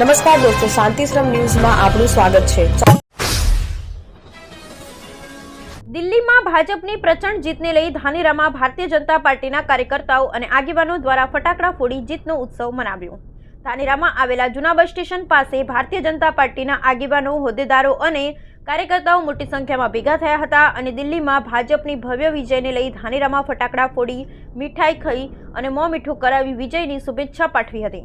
નમસ્કાર દોસ્તો, શાંતિશ્રમ ન્યૂઝમાં આપનું સ્વાગત છે. દિલ્હીમાં ભાજપની પ્રચંડ જીતને લઈ ધાનેરામાં ભારતીય જનતા પાર્ટીના કાર્યકર્તાઓ અને આગેવાનો દ્વારા ફટાકડા ફોડી જીતનો ઉત્સવ મનાવ્યો. ધાનેરામાં આવેલા જૂના બસ સ્ટેશન પાસે ભારતીય જનતા પાર્ટીના આગેવાનો, હોદ્દેદારો અને કાર્યકર્તાઓ મોટી સંખ્યામાં ભેગા થયા હતા અને દિલ્હીમાં ભાજપની ભવ્ય વિજયને લઈ ધાનેરામાં ફટાકડા ફોડી મીઠાઈ ખાઈ અને મોં મીઠું કરાવી વિજયની શુભેચ્છા પાઠવી હતી.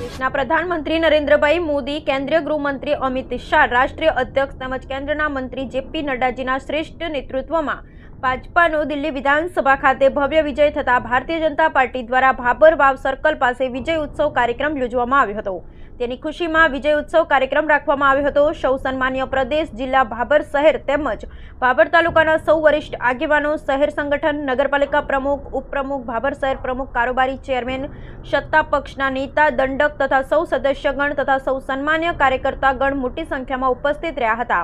દેશના પ્રધાનમંત્રી નરેન્દ્રભાઈ મોદી, કેન્દ્રીય ગૃહમંત્રી અમિત શાહ, રાષ્ટ્રીય અધ્યક્ષ તેમજ કેન્દ્રના મંત્રી જેપી નડ્ડાજીના શ્રેષ્ઠ નેતૃત્વમાં ભાજપાનો દિલ્હી વિધાનસભા ખાતે ભવ્ય વિજય થતા ભારતીય જનતા પાર્ટી દ્વારા ભાબર વાવ સર્કલ પાસે વિજય ઉત્સવ કાર્યક્રમ યોજવામાં આવ્યો હતો. તેની ખુશીમાં વિજય ઉત્સવ કાર્યક્રમ રાખવામાં આવ્યો હતો. સૌ સન્માન્ય પ્રદેશ, જિલ્લા ભાબર શહેર તેમજ ભાબર તાલુકાના સૌ વરિષ્ઠ આગેવાનો, શહેર સંગઠન, નગરપાલિકા પ્રમુખ, ઉપપ્રમુખ ભાબર શહેર પ્રમુખ, કારોબારી ચેરમેન, સત્તા પક્ષના નેતા, દંડક તથા સૌ સદસ્યગણ તથા સૌ સન્માન્ય કાર્યકર્તાગણ મોટી સંખ્યામાં ઉપસ્થિત રહ્યા હતા.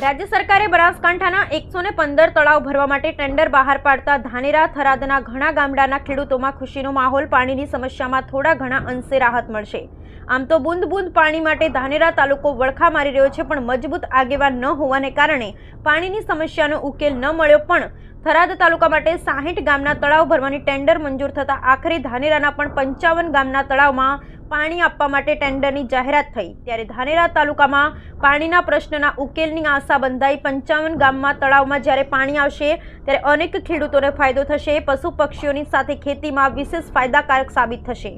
રાજ્ય સરકારે બનાસકાંઠાના એકસો ને પંદર તળાવ ભરવા માટે ટેન્ડર બહાર પાડતા ધાનેરા, થરાદના ઘણા ગામડાના ખેડૂતોમાં ખુશીનો માહોલ, પાણીની સમસ્યામાં થોડા ઘણા અંશે રાહત મળશે. આમ તો બુંદ બુંદ પાણી માટે ધાનેરા તાલુકો વળખા મારી રહ્યો છે, પણ મજબૂત આગેવાન ન હોવાને કારણે પાણીની સમસ્યાનો ઉકેલ ન મળ્યો, પણ થરાદ તાલુકા માટે સાહીઠ ગામના તળાવ ભરવાની ટેન્ડર મંજૂર થતાં આખરે ધાનેરાના પણ પંચાવન ગામના તળાવમાં પાણી આપવા માટે ટેન્ડરની જાહેરાત થઈ. ત્યારે ધાનેરા તાલુકામાં પાણીના પ્રશ્નના ઉકેલની આશા બંધાઈ પંચાવન ગામમાં તળાવમાં જ્યારે પાણી આવશે, ત્યારે અનેક ખેડૂતોને ફાયદો થશે. પશુ પક્ષીઓની સાથે ખેતીમાં વિશેષ ફાયદાકારક સાબિત થશે.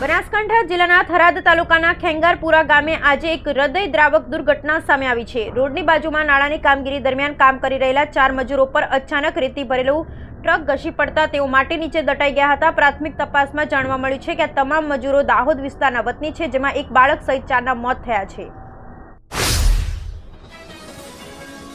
બનાસકાંઠા જિલ્લાના થરાદ તાલુકાના ખેંગારપુરા ગામે આજે એક હૃદય દ્રાવક દુર્ઘટના સામે આવી છે. રોડની બાજુમાં નાળાની કામગીરી દરમિયાન કામ કરી રહેલા ચાર મજૂરો પર અચાનક રેતી ભરેલું ટ્રક ઘસી પડતા તેઓ માટી નીચે દટાઈ ગયા હતા. પ્રાથમિક તપાસમાં જાણવા મળ્યું છે કે આ તમામ મજૂરો દાહોદ વિસ્તારના વતની છે, જેમાં એક બાળક સહિત ચારના મોત થયા છે.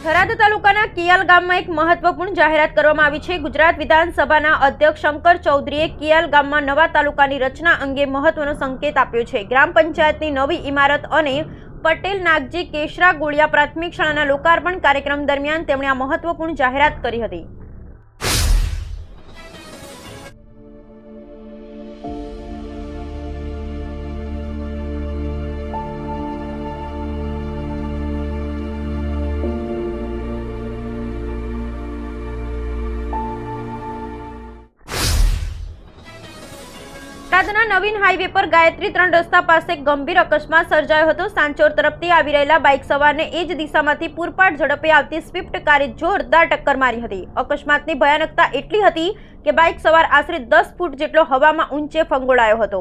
થરાદ તાલુકાના કિયાલ ગામમાં એક મહત્વપૂર્ણ જાહેરાત કરવામાં આવી છે. ગુજરાત વિધાનસભાના અધ્યક્ષ શંકર ચૌધરીએ કિયાલ ગામમાં નવા તાલુકાની રચના અંગે મહત્વનો સંકેત આપ્યો છે. ગ્રામ પંચાયતની નવી ઇમારત અને પટેલ નાગજી કેશરા ગોળિયા પ્રાથમિક શાળાના લોકાર્પણ કાર્યક્રમ દરમિયાન તેમણે આ મહત્વપૂર્ણ જાહેરાત કરી હતી. બોટાદના નવીન હાઈવે પર ગાયત્રી ત્રણ રસ્તા પાસે ગંભીર અકસ્માત સર્જાયો હતો. સાંચોર તરફથી આવી રહેલા બાઇક સવારને એ જ દિશામાંથી પૂરપાટ ઝડપે આવતી સ્વિફ્ટ કારે જોરદાર ટક્કર મારી હતી. અકસ્માતની ભયાનકતા એટલી હતી કે બાઇક સવાર આશરે દસ ફૂટ જેટલો હવામાં ઊંચે ફંગોળાયો હતો.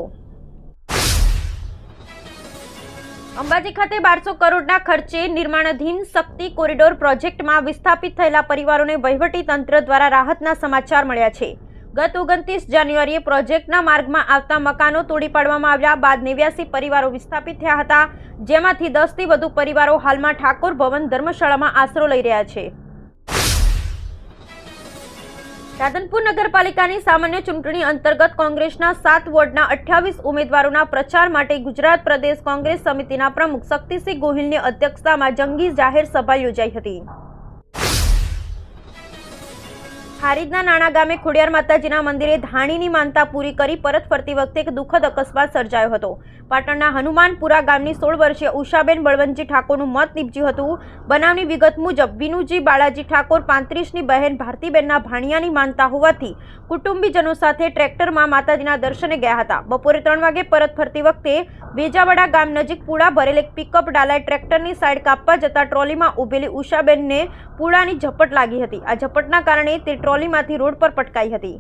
અંબાજી ખાતે બારસો કરોડના ખર્ચે નિર્માણાધીન શક્તિ કોરિડોર પ્રોજેક્ટમાં વિસ્થાપિત થયેલા પરિવારોને વહીવટી તંત્ર દ્વારા રાહતના સમાચાર મળ્યા છે. ગત ઓગણત્રીસ જાન્યુઆરીએ પ્રોજેક્ટના માર્ગમાં આવતા મકાનો તોડી પાડવામાં આવ્યા બાદ નેવ્યાસી પરિવારો વિસ્થાપિત થયા હતા, જેમાંથી દસથી વધુ પરિવારો હાલમાં ઠાકોર ભવન ધર્મશાળામાં આશરો લઈ રહ્યા છે. રાધનપુર નગરપાલિકાની સામાન્ય ચૂંટણી અંતર્ગત કોંગ્રેસના સાત વોર્ડના અઠ્યાવીસ ઉમેદવારોના પ્રચાર માટે ગુજરાત પ્રદેશ કોંગ્રેસ સમિતિના પ્રમુખ શક્તિસિંહ ગોહિલની અધ્યક્ષતામાં જંગી જાહેર સભા યોજાઈ હતી. હારીજના નાણા ગામે ખોડિયાર માતાજીના મંદિરે ધાણીની માનતા પૂરી કરી પરત ફરતી વખતે એક દુઃખદ અકસ્માત સર્જાયો હતો. પાટણના હનુમાનપુરા ગામની સોળ વર્ષીય ઉષાબેન બળવંતજી ઠાકોરનું મત નીપજ્યું હતું. બનાવની વિગત મુજબ વિનુજી બાળાજી ઠાકોર પાંત્રીસની બહેન ભારતીબેનના ભાણિયાની માનતા હોવાથી કુટુંબીજનો સાથે ટ્રેક્ટરમાં માતાજીના દર્શને ગયા હતા. બપોરે ત્રણ વાગે પરત ફરતી વખતે વેજાવાડા ગામ નજીક પૂળા ભરેલ એક પિકઅપ ડાલાએ ટ્રેક્ટરની સાઈડ કાપવા જતા ટ્રોલીમાં ઊભેલી ઉષાબેનને પૂળાની ઝપટ લાગી હતી. આ ઝપટના કારણે તે ટ્રોલીમાંથી રોડ પર પટકાઈ હતી.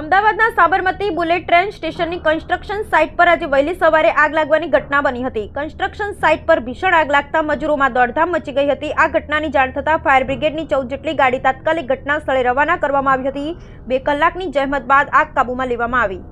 અમદાવાદના સાબરમતી બુલેટ ટ્રેન સ્ટેશનની કન્સ્ટ્રક્શન સાઇટ પર આજે વહેલી સવારે આગ લાગવાની ઘટના બની હતી. કન્સ્ટ્રક્શન સાઇટ પર ભીષણ આગ લાગતા મજૂરોમાં દોડધામ મચી ગઈ હતી. આ ઘટનાની જાણ થતાં ફાયર બ્રિગેડની ચૌદ જેટલી ગાડી તાત્કાલિક ઘટના સ્થળે રવાના કરવામાં આવી હતી. બે કલાકની જહેમત બાદ આગ કાબૂમાં લેવામાં આવી.